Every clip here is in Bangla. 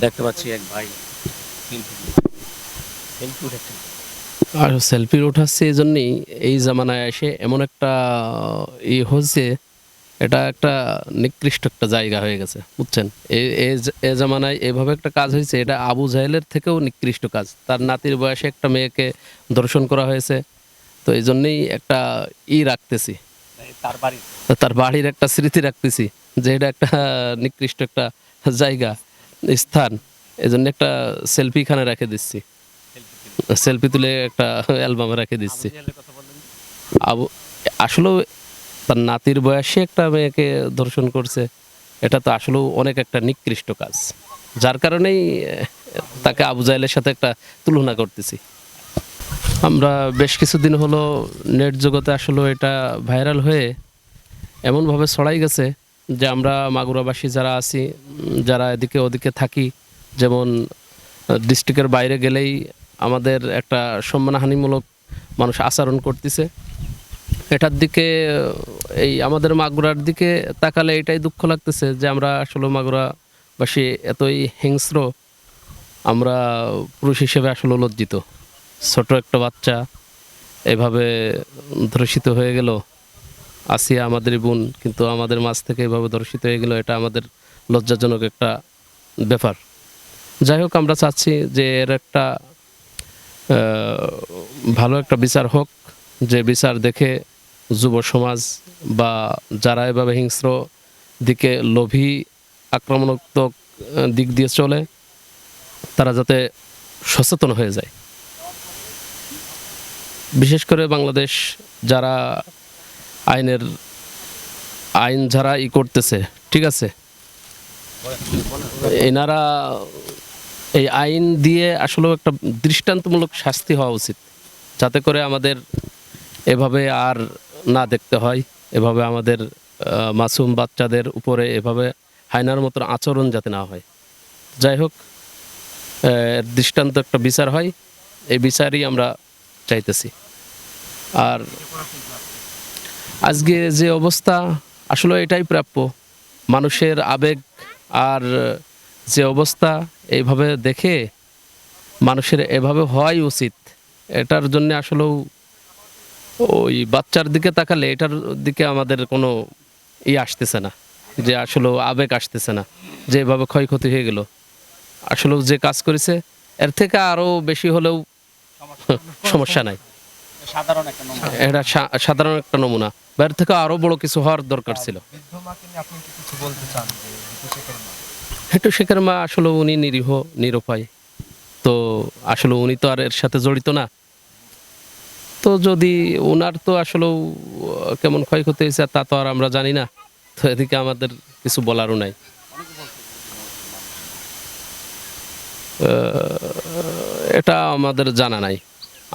দেখতে পাচ্ছি এক ভাই সেলফি আর সেলফি উঠাচ্ছে এই জন্যই এই জামানায় এসে এমন একটা ই হচ্ছে এটা একটা নিকৃষ্ট একটা জায়গা হয়ে গেছে বুঝছেন? এই জ- জামানায় এভাবে একটা কাজ হয়েছে এটা আবু জাহেলের থেকেও নিকৃষ্ট কাজ। তার নাতির বয়সে একটা মেয়েকে দর্শন করা হয়েছে তো এই জন্যই একটা ই রাখতেছি। তার বাড়ি তার বাড়ির একটা স্মৃতি রাখতেছি যে এটা একটা নিকৃষ্ট একটা জায়গা। স্থান। এই জন্য একটা সেলফি খানে রেখে দিচ্ছি। সেলফি তুলে একটা অ্যালবামে রেখে দিচ্ছি। আবু, আসলেও তার নাতির বয়সে একটা মেয়েকে দর্শন করছে। এটা তো আসলেও অনেক একটা নিকৃষ্ট কাজ। যার কারণেই তাকে আবু জাহেলের সাথে একটা তুলনা করতেছি। আমরা বেশ কিছুদিন হলো নেট জগতে আসলে এটা ভাইরাল হয়ে এমনভাবে ছড়াই গেছে যে আমরা মাগুরাবাসী যারা আছি, যারা এদিকে ওদিকে থাকি, যেমন ডিস্ট্রিক্টের বাইরে গেলেই আমাদের একটা সম্মানহানিমূলক মানুষ আচরণ করতেছে। এটার দিকে, এই আমাদের মাগুরার দিকে তাকালে এটাই দুঃখ লাগতেছে যে আমরা আসলে মাগুরাবাসী এতই হিংস্র, আমরা পুরুষ হিসেবে আসলে লজ্জিত। ছোট একটা বাচ্চা এভাবে ধর্ষিত হয়ে গেল আসিয়া আমাদের বোন কিন্তু আমাদের মাছ থেকে এভাবে দর্শিত হয়ে গেল, এটা আমাদের লজ্জাজনক একটা ব্যাপার। যাই হোক, আমরা চাচ্ছি যে এর একটা ভালো একটা বিচার হোক, যে বিচার দেখে যুব সমাজ বা যারা এভাবে হিংস্র দিকে লোভী, আক্রমণাত্মক দিক দিয়ে চলে, তারা যাতে সচেতন হয়ে যায়। বিশেষ করে বাংলাদেশ যারা আইনের আইন যারা ই করতেছে, ঠিক আছে? এনারা এই আইন দিয়ে আসলেও একটা দৃষ্টান্তমূলক শাস্তি হওয়া উচিত, যাতে করে আমাদের এভাবে আর না দেখতে হয়, এভাবে আমাদের মাসুম বাচ্চাদের উপরে এভাবে হায়নার মতন আচরণ যাতে না হয়। যাই হোক দৃষ্টান্ত একটা বিচার হয়, এই বিচারই আমরা চাইতেছি। আর আজকে যে অবস্থা আসলে এটাই প্রাপ্য। মানুষের আবেগ আর যে অবস্থা এইভাবে দেখে মানুষের এভাবে হওয়াই উচিত। এটার জন্য আসলেও ওই বাচ্চার দিকে তাকালে এটার দিকে আমাদের কোনো ই আসতেছে না যে আসলে আবেগ আসতেছে না যে এভাবে ক্ষয়ক্ষতি হয়ে গেল। আসলে যে কাজ করেছে এর থেকে আরও বেশি হলেও সমস্যা নাই। সাধারণ একটা নম্বর এটা সাধারণ একটা নমুনা। বা এর থেকে আরও বড় কিছু হওয়ার দরকার ছিল। বৃদ্ধ মাকে নিয়ে আপনি কি কিছু বলতে চান যে মা? হেটু শেখের মা আসলে উনি নিরীহ নিরুপায়। তো আসলে উনি তো আর এর সাথে জড়িত না। তো যদি ওনার তো আসলেও আহ, কেমন ক্ষয়ক্ষতি হয়েছে তা তো আর আমরা জানি না। তো এদিকে আমাদের কিছু বলারও নাই। এটা আমাদের জানা নাই।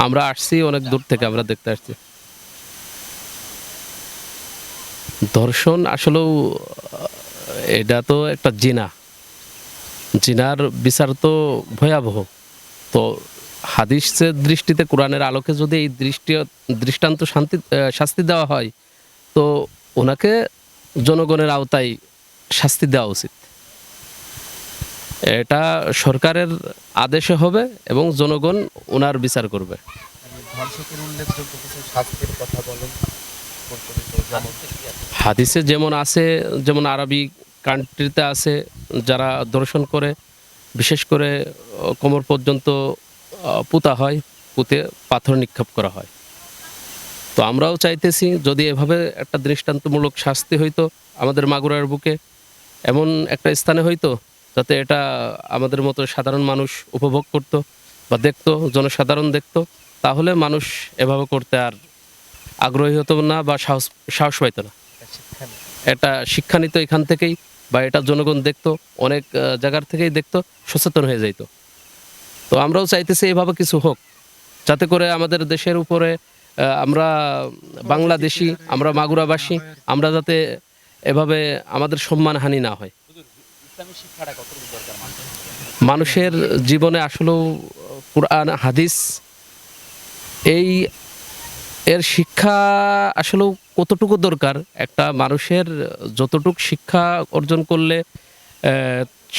আমরা আসছি, অনেক দূর থেকে আমরা দেখতে আসছি। ধর্ষণ আসলেও, এটা তো একটা জিনা। জিনার বিচার তো ভয়াবহ। তো হাদিসের দৃষ্টিতে, কোরআনের আলোকে যদি এই দৃষ্টি, দৃষ্টান্ত শান্তি শাস্তি দেওয়া হয়, তো ওনাকে জনগণের আওতায় শাস্তি দেওয়া উচিত। এটা সরকারের আদেশে হবে এবং জনগণ ওনার বিচার করবে। ধর্ষকের উল্লেখযোগ্য কিছু শাস্তির কথা বলেন। হাদিসে যেমন আছে যেমন আরবি কান্ট্রিতে আছে যারা দর্শন করে বিশেষ করে কোমর পর্যন্ত পুতা হয় পুঁতে পাথর নিক্ষেপ করা হয়। তো আমরাও চাইতেছি যদি এভাবে একটা দৃষ্টান্তমূলক শাস্তি হইতো আমাদের মাগুরার বুকে এমন একটা স্থানে হইতো যাতে এটা আমাদের মতো সাধারণ মানুষ উপভোগ করত বা দেখতো, জনসাধারণ দেখতো, তাহলে মানুষ এভাবে করতে আর আগ্রহী হতো না বা সাহস সাহস পাইতো না। এটা শিক্ষা নিত এখান থেকেই বা এটা জনগণ দেখতো, অনেক জায়গার থেকেই দেখতো, সচেতন হয়ে যাইতো। তো আমরাও চাইতেছি এভাবে কিছু হোক, যাতে করে আমাদের দেশের উপরে আমরা বাংলাদেশি, আমরা মাগুরাবাসী, আমরা যাতে এভাবে আমাদের সম্মানহানি না হয়। মানুষের? জীবনে আসলেও কোরআন, হাদিস, এই এর শিক্ষা আসলেও কতটুকু দরকার? একটা মানুষের যতটুকু শিক্ষা অর্জন করলে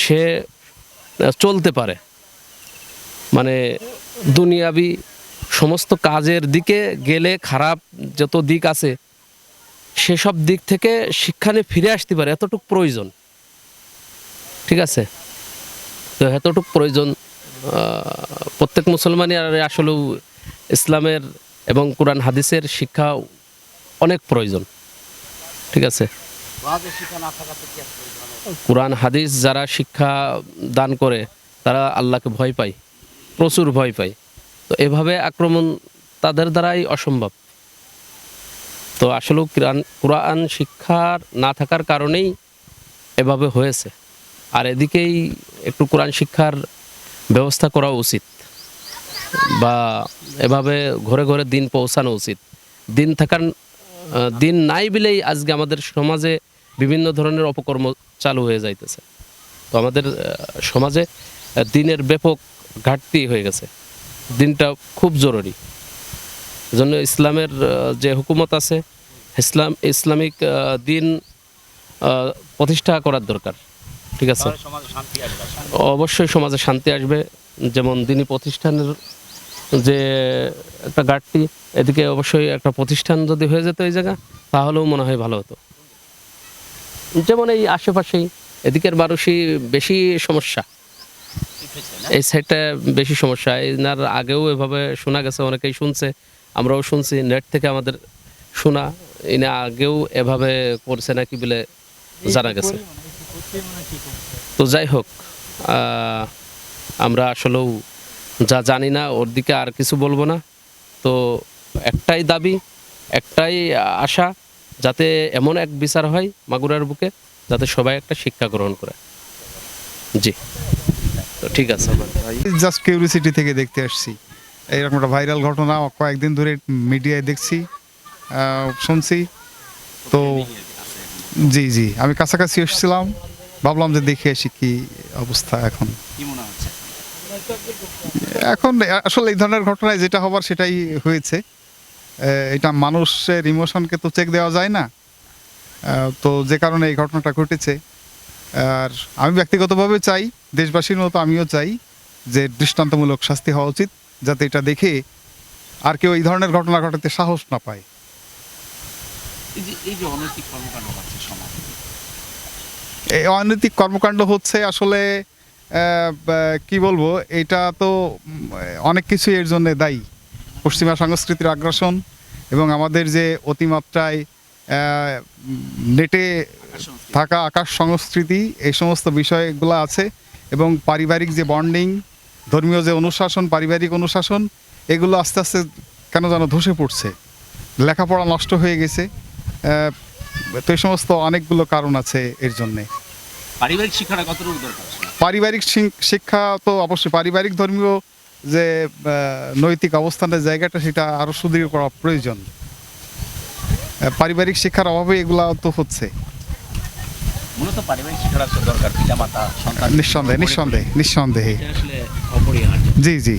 সে চলতে পারে। মানে দুনিয়াবি সমস্ত কাজের দিকে গেলে খারাপ যত দিক আছে, সেসব দিক থেকে শিক্ষা নিয়ে ফিরে আসতে পারে, এতটুকু প্রয়োজন। ঠিক আছে? তো এতটুকু প্রয়োজন প্রত্যেক মুসলমানই আর আসলেও ইসলামের এবং কোরআন হাদিসের শিক্ষা অনেক প্রয়োজন। ঠিক আছে? কোরআন, হাদিস যারা শিক্ষা দান করে, তারা আল্লাহকে ভয় পায়, প্রচুর ভয় পায়। তো এভাবে আক্রমণ তাদের দ্বারাই অসম্ভব। তো আসলে কোরআন শিক্ষার না থাকার কারণেই এভাবে হয়েছে। আর এদিকেই একটু কোরআন শিক্ষার ব্যবস্থা করা উচিত বা এভাবে ঘরে ঘরে দিন পৌঁছানো উচিত। দিন থাকার দিন নাই বিলেই আজকে আমাদের সমাজে বিভিন্ন ধরনের অপকর্ম চালু হয়ে যাইতেছে। তো আমাদের সমাজে দিনের ব্যাপক ঘাটতি হয়ে গেছে। দিনটা খুব জরুরি। জন্য ইসলামের যে হুকুমত আছে, ইসলাম, ইসলামিক দিন প্রতিষ্ঠা করার দরকার। ঠিক আছে? অবশ্যই সমাজে শান্তি আসবে। যেমন দিনী প্রতিষ্ঠানের যে একটা ঘাটতি এদিকে অবশ্যই একটা প্রতিষ্ঠান যদি হয়ে যেত এই জায়গা তাহলেও মনে হয় ভালো হতো। যেমন এই আশেপাশেই এদিকের মানুষই বেশি সমস্যা। এই সাইডটা বেশি সমস্যা। এনার আগেও এভাবে শোনা গেছে অনেকেই শুনছে আমরাও শুনছি নেট থেকে আমাদের শোনা। এনে আগেও এভাবে করছে নাকি বলে জানা গেছে। তো যাই হোক আমরা আসলেও যা জানি না ওর দিকে আর কিছু বলব না। তো একটাই দাবি একটাই আশা যাতে এমন এক বিচার হয় মাগুরার বুকে যাতে সবাই একটা শিক্ষা গ্রহণ করে। জি। তো ঠিক আছে জাস্ট কিউরিসিটি থেকে দেখতে আসছি। এইরকম একটা ভাইরাল ঘটনা কয়েকদিন ধরে মিডিয়ায় দেখছি আহ, শুনছি। তো জি জি আমি কাছাকাছি এসেছিলাম। ভাবলাম যে দেখে আসি কি অবস্থা এখন। কি মনে হচ্ছে? এখন আসলে এই ধরনের ঘটনায় যেটা হবার সেটাই হয়েছে। এটা মানুষের ইমোশনকে তো চেক দেওয়া যায় না। তো যে কারণে এই ঘটনাটা ঘটেছে। আর আমি ব্যক্তিগতভাবে চাই দেশবাসীর মতো আমিও চাই যে দৃষ্টান্তমূলক শাস্তি হওয়া উচিত যাতে এটা দেখে আর কেউ এই ধরনের ঘটনা ঘটাতে সাহস না পায়। এই যে এই যে অনৈতিক কর্মকাণ্ড হচ্ছে সমাজে এই অনৈতিক কর্মকাণ্ড হচ্ছে আসলে কি বলব, এটা তো অনেক কিছু এর জন্য দায়ী। পশ্চিমা সংস্কৃতির আগ্রাসন এবং আমাদের যে অতিমাত্রায় নেটে থাকা আকাশ সংস্কৃতি, এই সমস্ত বিষয়গুলো আছে এবং পারিবারিক যে বন্ডিং ধর্মীয় যে অনুশাসন, পারিবারিক অনুশাসন, এগুলো আস্তে আস্তে কেন যেন ধসে পড়ছে। লেখাপড়া নষ্ট হয়ে গেছে। তো এই সমস্ত অনেকগুলো কারণ আছে এর জন্যে। পারিবারিক শিক্ষাটা কতটুকু দরকার পারিবারিক শিক্ষা তো অবশ্যই পারিবারিক ধর্মীয় যে নৈতিক অবস্থানের জায়গাটা সেটা আরও সুদৃঢ় করা প্রয়োজন। পারিবারিক শিক্ষার অভাবে এগুলা তো হচ্ছে। মূলত পারিবারিক শিক্ষাটা দরকার পিতা সন্তান। নিঃসন্দেহে নিঃসন্দেহে নিঃসন্দেহে। জি জি।